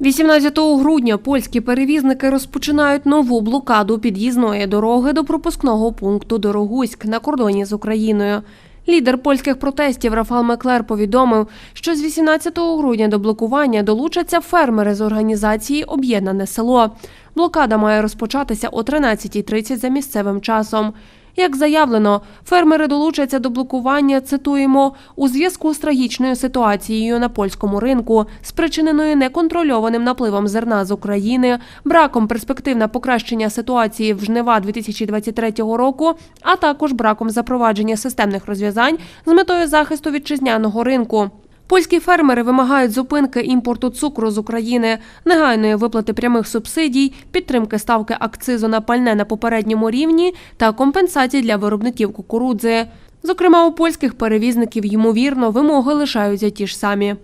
18 грудня польські перевізники розпочинають нову блокаду під'їзної дороги до пропускного пункту Дорогуськ на кордоні з Україною. Лідер польських протестів Рафал Меклер повідомив, що з 18 грудня до блокування долучаться фермери з організації Об'єднане село. Блокада має розпочатися о 13.30 за місцевим часом. Як заявлено, фермери долучаться до блокування, цитуємо, у зв'язку з трагічною ситуацією на польському ринку, спричиненою неконтрольованим напливом зерна з України, браком перспектив на покращення ситуації в жнива 2023 року, а також браком запровадження системних розв'язань з метою захисту вітчизняного ринку. Польські фермери вимагають зупинки імпорту цукру з України, негайної виплати прямих субсидій, підтримки ставки акцизу на пальне на попередньому рівні та компенсацій для виробників кукурудзи. Зокрема, у польських перевізників ймовірно вимоги лишаються ті ж самі.